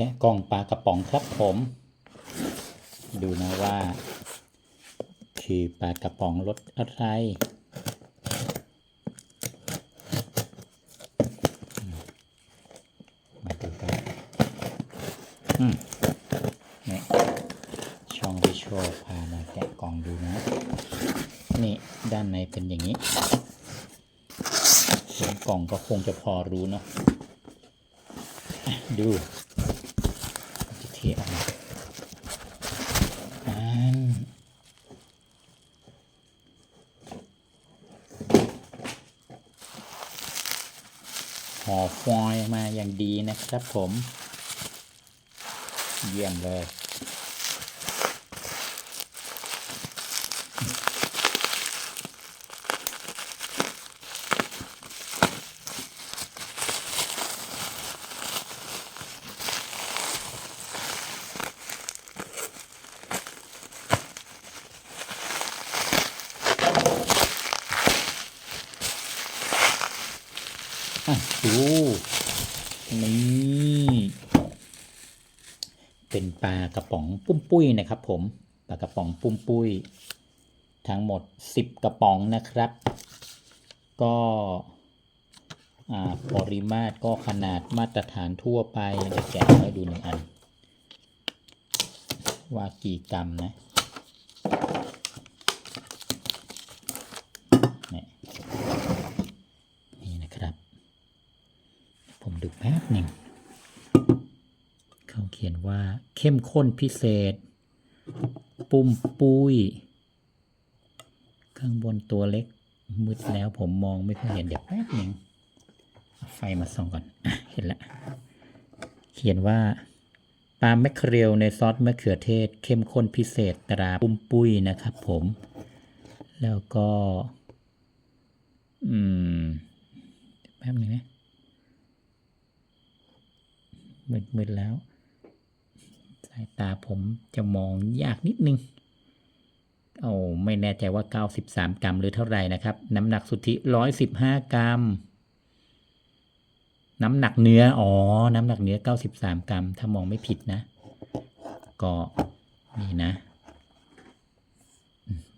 แกะกล่องปลากระป๋องครับผม ดูนะว่า คือปลากระป๋องรสอะไรมาดูกันอืมนี่ช่องวิชวลพามาแกะกล่องดูนะ นี่ด้านในเป็นอย่างนี้เสียงกล่องก็คงจะพอรู้เนาะดู เทออกมาอันห่อฟอยล์มาอย่างดีนะครับผม เยี่ยมเลย อะดูนี่เป็นปลากระป๋องปุ้มปุ้ยนะครับผมปลากระป๋องปุ้มปุ้ย ทั้งหมด 10 กระป๋องนะครับ ก็ปริมาตรก็ขนาดมาตรฐานทั่วไปเดี๋ยวแกะให้ดูหนึ่งอัน ว่ากี่กรัมนะนี่นี่นะครับ ผมดูแป๊บหนึ่ง เขาเขียนว่าเข้มข้นพิเศษ ปุ้มปุ้ยข้างบนตัวเล็กมืดแล้วผมมองไม่ค่อยเห็นเดี๋ยวแป๊บหนึ่งไฟมาส่องก่อนอเห็นละเขียนว่าปลาแมคเคอเรลในซอสมะเขือเทศ เข้มข้นพิเศษตราปุ้มปุ้ยนะครับผม แล้วก็ อืม แป๊บหนึงนะ มืดมืดแล้ว สายตาผมจะมองยากนิดนึงโอ้ไม่แน่ใจว่า 93 กรัมหรือเท่าไหร่นะครับ น้ำหนักสุทธิ 115 กรัม น้ำหนักเนื้อ อ๋อ น้ำหนักเนื้อ 93 กรัม ถ้ามองไม่ผิดนะ ก็นี่นะ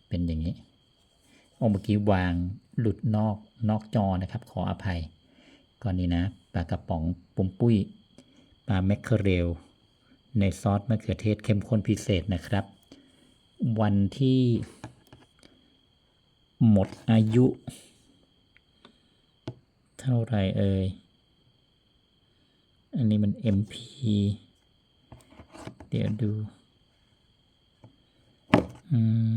เป็นอย่างนี้โอ้เมื่อกี้วางหลุดนอกนอกจอนะครับ ขออภัยก่อนนี้นะปลากระป๋องปุ้มปุ้ย แมคเคอเรลในซอสมะเขือเทศเข้มข้นพิเศษนะครับ วันที่หมดอายุ เท่าไรเอ่ย อันนี้มัน MP เดี๋ยวดู อืม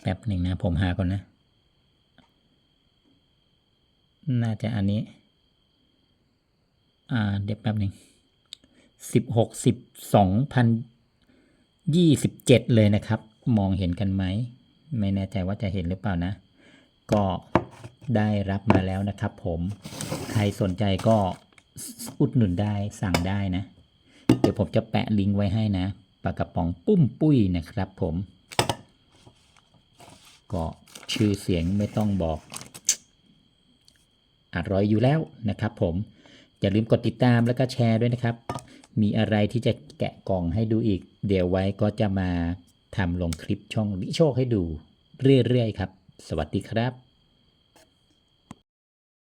แป๊บหนึ่งนะ ผมหาก่อนนะ น่าจะอันนี้ อ่า เดี๋ยวแป๊บหนึ่งสิบหกสิบสองพันยี่สิบเจ็ดเลยนะครับ มองเห็นกันไหม ไม่แน่ใจว่าจะเห็นหรือเปล่านะ ก็ได้รับมาแล้วนะครับผม ใครสนใจก็อุดหนุนได้สั่งได้นะ เดี๋ยวผมจะแปะลิงก์ไว้ให้นะปลากระป๋องปุ้มปุ้ยนะครับผม ก็ชื่อเสียงไม่ต้องบอก อร่อยอยู่แล้วนะครับผม อย่าลืมกดติดตามแล้วก็แชร์ด้วยนะครับ มีอะไรที่จะแกะกล่องให้ดูอีก เดี๋ยวไว้ก็จะมาทำลงคลิปช่องวิโชคให้ดูเรื่อยๆครับ สวัสดีครับ